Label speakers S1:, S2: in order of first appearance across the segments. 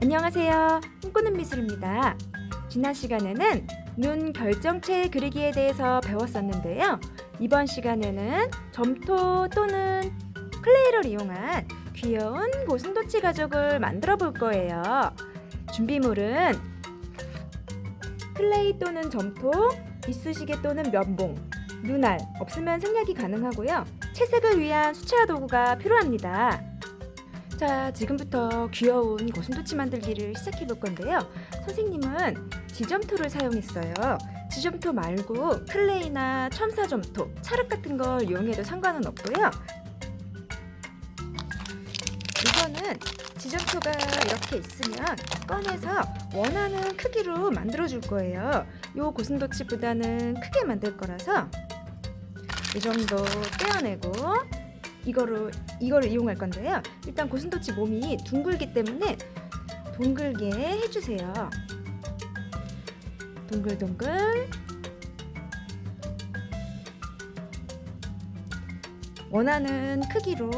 S1: 안녕하세요. 꿈꾸는 미술입니다. 지난 시간에는 눈 결정체 그리기에 대해서 배웠었는데요. 이번 시간에는 점토 또는 클레이를 이용한 귀여운 고슴도치 가족을 만들어 볼 거예요. 준비물은 클레이 또는 점토, 이쑤시개 또는 면봉, 눈알, 없으면 생략이 가능하고요. 채색을 위한 수채화 도구가 필요합니다. 자, 지금부터 귀여운 고슴도치 만들기를 시작해 볼 건데요. 선생님은 지점토를 사용했어요. 지점토 말고 클레이나 첨사점토, 찰흙 같은 걸 이용해도 상관은 없고요. 이거는 지점토가 이렇게 있으면 꺼내서 원하는 크기로 만들어 줄 거예요. 요 고슴도치보다는 크게 만들 거라서 이 정도 떼어내고 이거를 이거를 이용할 건데요. 일단 고슴도치 몸이 둥글기 때문에 동글게 해주세요. 동글동글. 원하는 크기로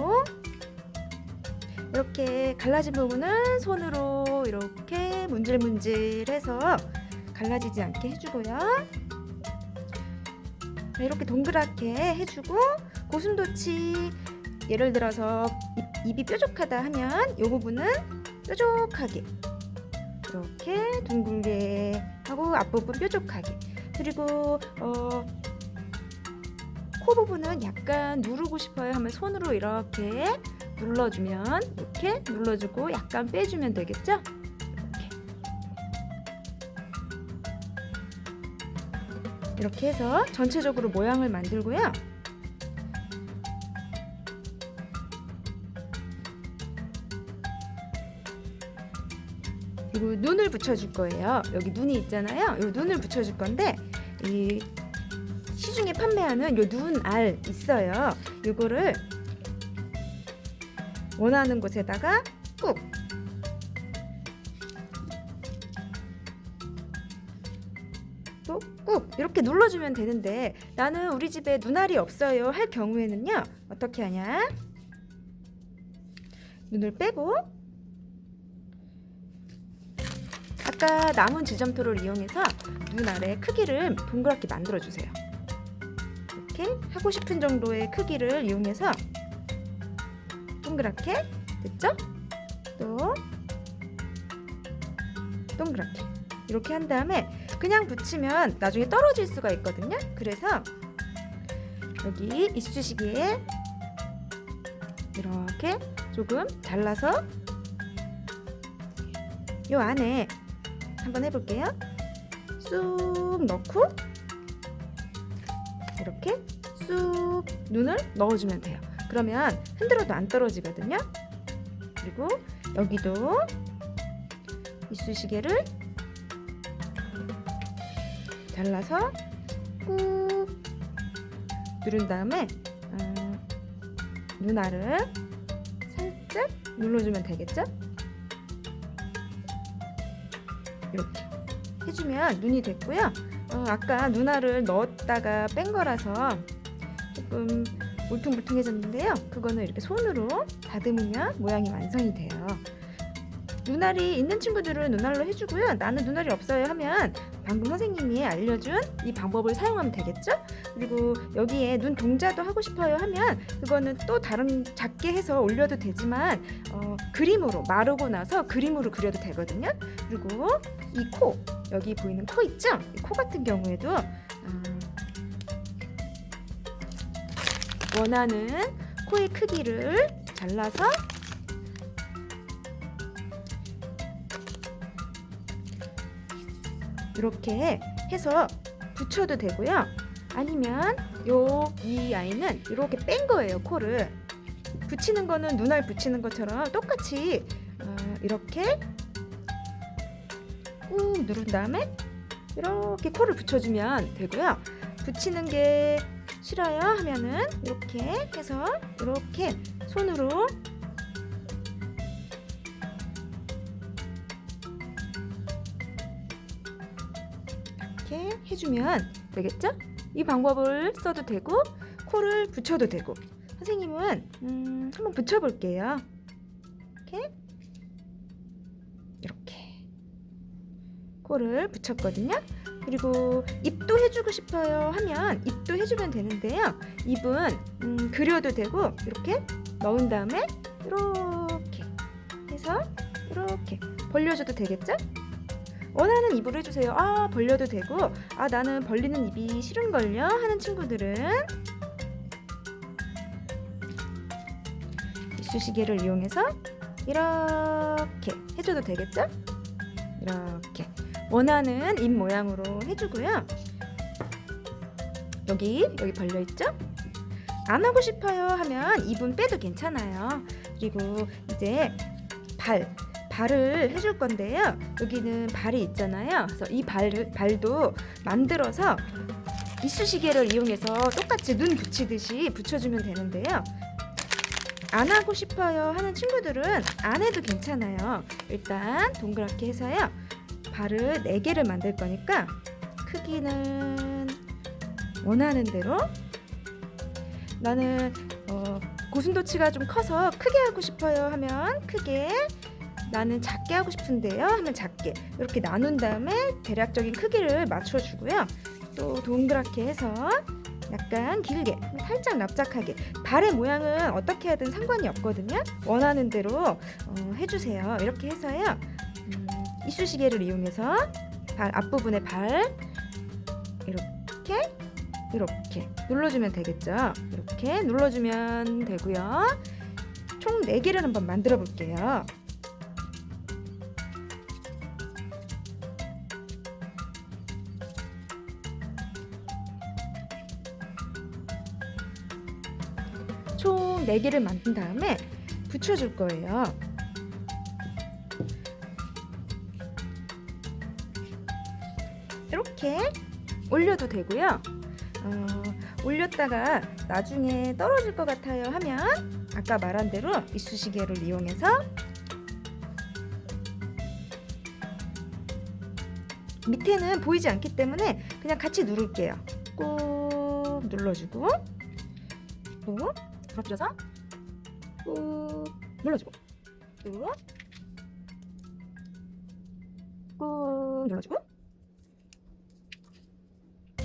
S1: 이렇게 갈라진 부분은 손으로 이렇게 문질문질해서 갈라지지 않게 해주고요. 자, 이렇게 동그랗게 해주고 고슴도치 예를 들어서 입, 입이 뾰족하다 하면 이 부분은 뾰족하게 이렇게 둥글게 하고 앞부분 뾰족하게 그리고 어, 코 부분은 약간 누르고 싶어요 하면 손으로 이렇게 눌러주면 이렇게 눌러주고 약간 빼주면 되겠죠? 이렇게. 이렇게 해서 전체적으로 모양을 만들고요. 그리고 눈을 붙여줄 거예요. 여기 눈이 있잖아요. 이 눈을 붙여줄 건데 이 시중에 판매하는 요 눈알 있어요. 이거를 원하는 곳에다가 꾹 이렇게 눌러주면 되는데 나는 우리 집에 눈알이 없어요 할 경우에는요 어떻게 하냐 눈을 빼고 아까 남은 지점토를 이용해서 눈알의 크기를 동그랗게 만들어 주세요 이렇게 하고 싶은 정도의 크기를 이용해서 동그랗게 됐죠? 또 동그랗게 이렇게 한 다음에 그냥 붙이면 나중에 떨어질 수가 있거든요. 그래서 여기 이쑤시개에 이렇게 조금 잘라서 요 안에 한번 해볼게요. 쑥 넣고 이렇게 쑥 눈을 넣어주면 돼요. 그러면 흔들어도 안 떨어지거든요. 그리고 여기도 이쑤시개를 잘라서 꾹 누른 다음에 음, 눈알을 살짝 눌러주면 되겠죠? 이렇게 해주면 눈이 됐고요. 어, 아까 눈알을 넣었다가 뺀 거라서 조금 울퉁불퉁해졌는데요. 그거는 이렇게 손으로 다듬으면 모양이 완성이 돼요. 눈알이 있는 친구들은 눈알로 해주고요. 나는 눈알이 없어요 하면 방금 선생님이 알려준 이 방법을 사용하면 되겠죠? 그리고 여기에 눈 동자도 하고 싶어요 하면 그거는 또 다른 작게 해서 올려도 되지만 어, 그림으로 마르고 나서 그림으로 그려도 되거든요. 그리고 이 코 여기 보이는 코 있죠? 이코 같은 경우에도 어, 원하는 코의 크기를 잘라서 이렇게 해서 붙여도 되고요. 아니면 요 이 아이는 이렇게 뺀 거예요 코를 붙이는 거는 눈알 붙이는 것처럼 똑같이 어, 이렇게 꾹 누른 다음에 이렇게 코를 붙여주면 되고요. 붙이는 게 싫어요 하면은 이렇게 해서 이렇게 손으로 해주면 되겠죠? 이 방법을 써도 되고 코를 붙여도 되고 선생님은 음, 한번 붙여볼게요. 이렇게 이렇게 코를 붙였거든요. 그리고 입도 해주고 싶어요 하면 입도 해주면 되는데요. 입은 음, 그려도 되고 이렇게 넣은 다음에 이렇게 해서 이렇게 벌려줘도 되겠죠? 원하는 입으로 해주세요. 아 벌려도 되고 아 나는 벌리는 입이 싫은걸요 하는 친구들은 이쑤시개를 이용해서 이렇게 해줘도 되겠죠? 이렇게 원하는 입 모양으로 해주고요. 여기 여기 벌려 있죠? 안 하고 싶어요 하면 입은 빼도 괜찮아요. 그리고 이제 발 발을 해줄 건데요. 여기는 발이 있잖아요. 그래서 이 발을 발도 만들어서 이쑤시개를 이용해서 똑같이 눈 붙이듯이 붙여주면 되는데요. 안 하고 싶어요 하는 친구들은 안 해도 괜찮아요. 일단 동그랗게 해서요. 발을 4개를 만들 거니까 크기는 원하는 대로 나는 어, 고슴도치가 좀 커서 크게 하고 싶어요 하면 크게 나는 작게 하고 싶은데요 하면 작게 이렇게 나눈 다음에 대략적인 크기를 맞춰주고요. 또 동그랗게 해서 약간 길게 살짝 납작하게 발의 모양은 어떻게 하든 상관이 없거든요. 원하는 대로 어, 해주세요. 이렇게 해서요. 음, 이쑤시개를 이용해서 발 앞부분에 발 이렇게 이렇게 눌러주면 되겠죠? 이렇게 눌러주면 되고요. 총 4개를 한번 만들어 볼게요 4개를 만든 다음에 붙여줄 거예요. 이렇게 올려도 되고요. 어, 올렸다가 나중에 떨어질 것 같아요 하면 아까 말한 대로 이쑤시개를 이용해서 밑에는 보이지 않기 때문에 그냥 같이 누를게요. 꾹 눌러주고 또 부러뜨려서 꾹. 눌러주고. 꾹, 꾹 눌러주고.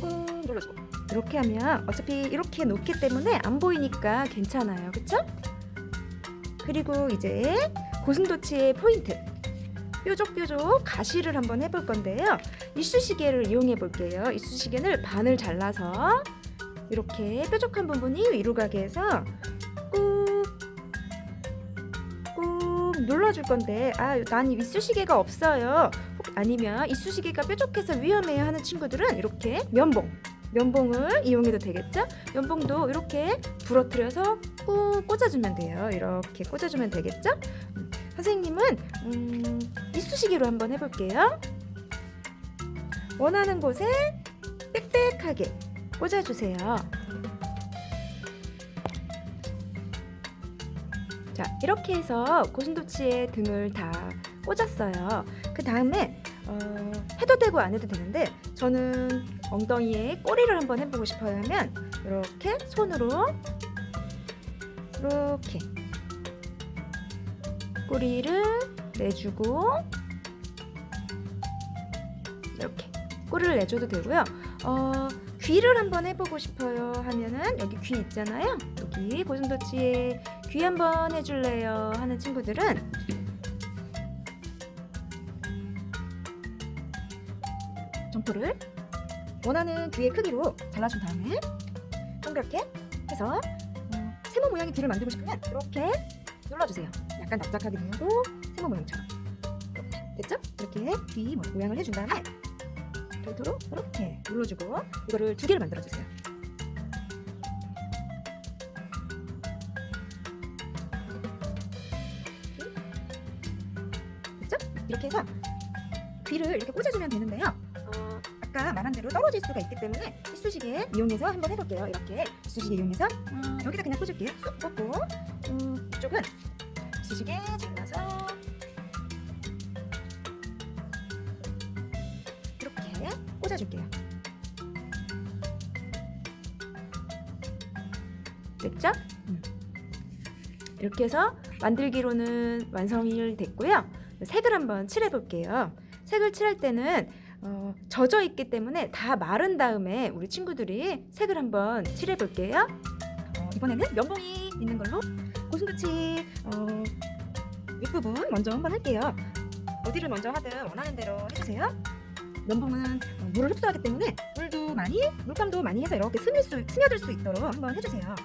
S1: 꾹 눌러주고. 이렇게 하면 어차피 이렇게 놓기 때문에 안 보이니까 괜찮아요. 그쵸? 그리고 이제 고슴도치의 포인트. 뾰족뾰족 가시를 한번 해볼 건데요. 이쑤시개를 이용해 볼게요. 이쑤시개를 반을 잘라서 이렇게 뾰족한 부분이 위로 가게 해서 꾹, 꾹 눌러줄 건데 아, 난 이쑤시개가 없어요. 혹 아니면 이쑤시개가 뾰족해서 위험해요 하는 친구들은 이렇게 면봉, 면봉을 이용해도 되겠죠? 면봉도 이렇게 부러뜨려서 꾹 꽂아주면 돼요. 이렇게 꽂아주면 되겠죠? 음, 선생님은 음, 이쑤시개로 한번 해볼게요. 원하는 곳에 빽빽하게 꽂아주세요. 자, 이렇게 해서 고슴도치의 등을 다 꽂았어요. 그 다음에 어, 해도 되고 안 해도 되는데 저는 엉덩이에 꼬리를 한번 해보고 싶어요 하면 이렇게 손으로 이렇게 꼬리를 내주고 이렇게 꼬리를 내줘도 되고요. 어, 귀를 한번 해보고 싶어요 하면은 여기 귀 있잖아요. 여기 고슴도치의 귀 한번 해줄래요 하는 친구들은 점토를 원하는 귀의 크기로 잘라준 다음에 동그랗게 해서 어, 세모 모양의 귀를 만들고 싶으면 이렇게 눌러주세요. 약간 납작하게 눌러도 세모 모양처럼 됐죠? 이렇게 귀 모양을 해준 다음에 별도로 이렇게 눌러주고 이거를 두 개를 만들어 주세요. 됐죠? 이렇게 해서 귀를 이렇게 꽂아주면 되는데요. 어, 아까 말한 대로 떨어질 수가 있기 때문에 이쑤시개 이용해서 한번 해볼게요. 이렇게 이쑤시개 이용해서 음, 여기다 그냥 꽂을게요. 쑥 꽂고 음, 이쪽은 이쑤시개 잘라서 꽂아줄게요. 됐죠? 음. 이렇게 해서 만들기로는 완성이 됐고요. 색을 한번 칠해볼게요. 색을 칠할 때는 어, 젖어 있기 때문에 다 마른 다음에 우리 친구들이 색을 한번 칠해 볼게요. 어, 이번에는 면봉이 있는 걸로 고슴도치 어, 윗부분 먼저 한번 할게요. 어디를 먼저 하든 원하는 대로 해주세요. 면봉은 어, 물을 흡수하기 때문에 물도 많이, 물감도 많이 해서 이렇게 스며들 수 있도록 한번 해주세요.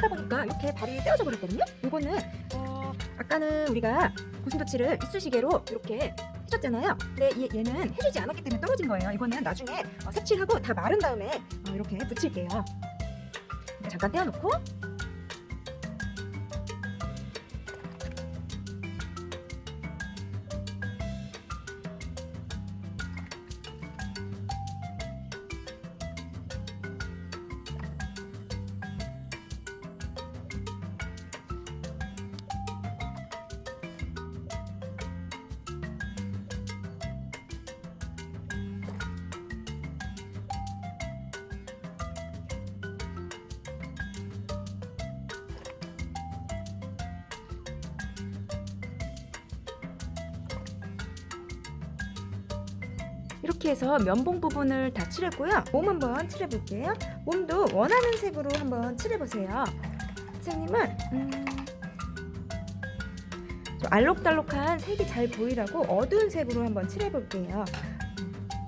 S1: 하다 보니까 이렇게 발이 떼어져 버렸거든요. 이거는 어, 아까는 우리가 고슴도치를 이쑤시개로 이렇게 해줬잖아요. 근데 얘, 얘는 해주지 않았기 때문에 떨어진 거예요. 이거는 나중에 어, 색칠하고 다 마른 다음에 어, 이렇게 붙일게요. 잠깐 떼어놓고 이렇게 해서 면봉 부분을 다 칠했고요. 몸 한번 칠해볼게요. 몸도 원하는 색으로 한번 칠해보세요. 선생님은 음, 좀 알록달록한 색이 잘 보이라고 어두운 색으로 한번 칠해볼게요.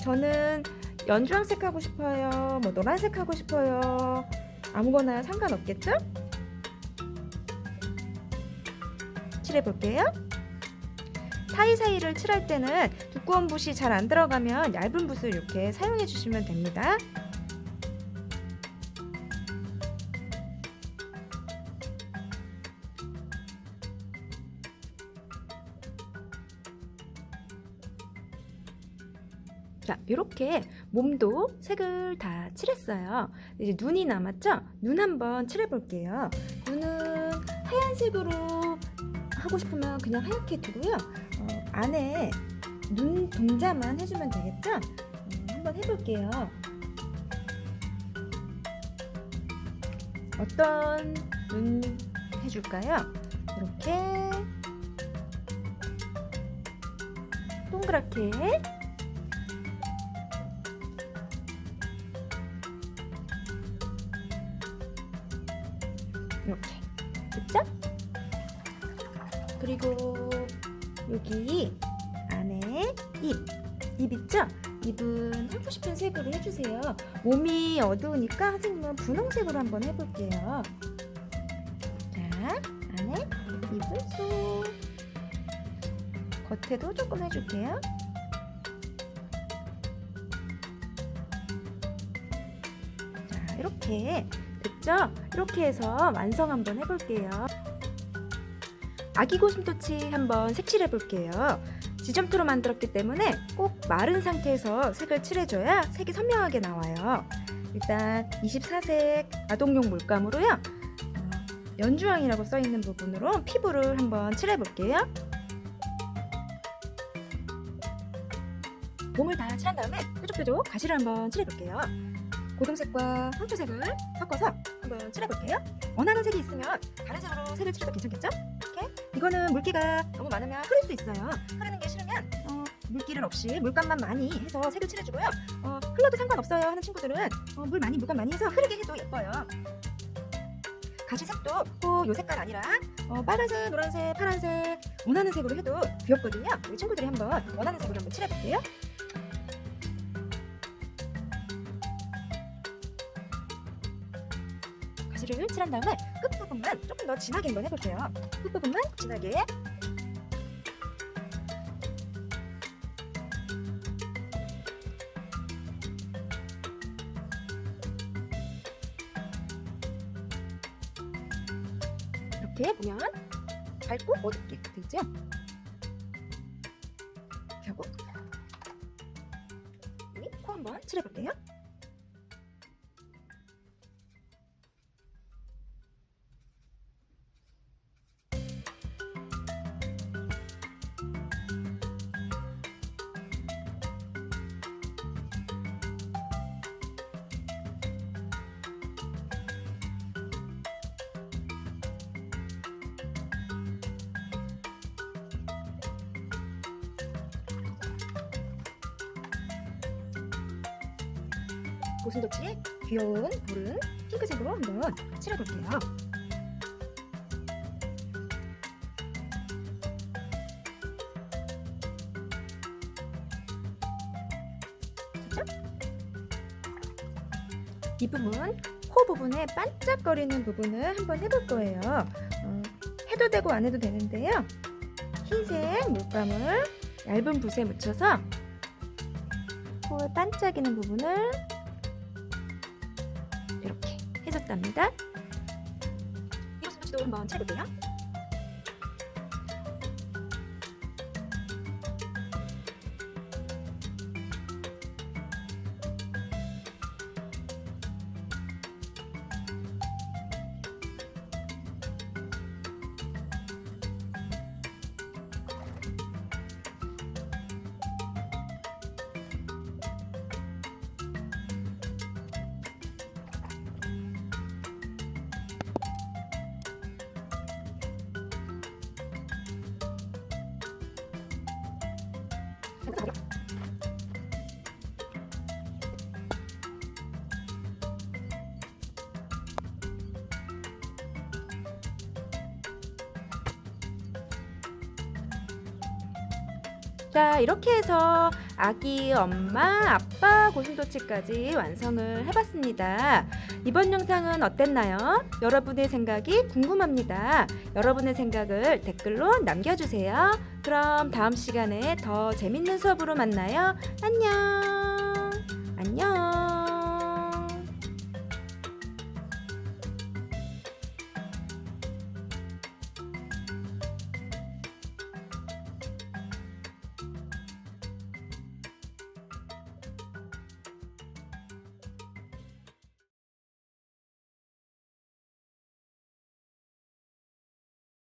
S1: 저는 연주황색 하고 싶어요. 뭐 노란색 하고 싶어요. 아무거나 상관없겠죠? 칠해볼게요. 사이사이를 칠할 때는 두꺼운 붓이 잘 안 들어가면 얇은 붓을 이렇게 사용해 주시면 됩니다. 자, 이렇게 몸도 색을 다 칠했어요. 이제 눈이 남았죠? 눈 한번 칠해볼게요. 눈은 하얀색으로 하고 싶으면 그냥 하얗게 두고요. 어, 안에 눈 동자만 해주면 되겠죠? 음, 한번 해볼게요. 어떤 눈 해줄까요? 이렇게 동그랗게 여기 안에 입, 입 있죠? 입은 하고 싶은 색으로 해주세요. 몸이 어두우니까 선생님은 분홍색으로 한번 해볼게요. 자, 안에 입을 쏙. 겉에도 조금 해줄게요. 자, 이렇게 됐죠? 이렇게 해서 완성 한번 해볼게요. 아기 고슴도치 한번 색칠해 볼게요. 지점토로 만들었기 때문에 꼭 마른 상태에서 색을 칠해줘야 색이 선명하게 나와요. 일단 24색 아동용 물감으로요. 어, 연주왕이라고 써 있는 부분으로 피부를 한번 칠해 볼게요. 몸을 다 칠한 다음에 뾰족뾰족 가시를 한번 칠해 볼게요. 고동색과 황토색을 섞어서 한번 칠해 볼게요. 원하는 색이 있으면 다른 색으로 색을 칠해도 괜찮겠죠? 이거는 물기가 너무 많으면 흐를 수 있어요. 흐르는 게 싫으면 어, 물기를 없이 물감만 많이 해서 색을 칠해주고요. 어, 흘러도 상관없어요 하는 친구들은 어, 물 많이 물감 많이 해서 흐르게 해도 예뻐요. 가시 색도 꼭 요 색깔 아니라 어, 빨간색, 노란색, 파란색 원하는 색으로 해도 귀엽거든요. 우리 친구들이 한번 원하는 색으로 한번 칠해볼게요. 가시를 칠한 다음에 끝 부분만 조금 더 진하게 한번 해볼게요. 끝부분만 진하게 이렇게 보면 밝고 어둡게 되죠? 이렇게 하고 칠해볼게요. 고슴도치의 귀여운 볼은 핑크색으로 한번 칠해볼게요. 이 부분, 코 부분에 반짝거리는 부분을 한번 해볼 거예요. 어, 해도 되고 안 해도 되는데요. 흰색 물감을 얇은 붓에 묻혀서 코에 반짝이는 부분을 이렇게 해줬답니다. 스포츠도 한번 쳐볼게요. 자, 이렇게 해서 아기 엄마, 아빠 고슴도치까지 완성을 해봤습니다. 이번 영상은 어땠나요? 여러분의 생각이 궁금합니다. 여러분의 생각을 댓글로 남겨주세요. 그럼 다음 시간에 더 재밌는 수업으로 만나요. 안녕! 안녕!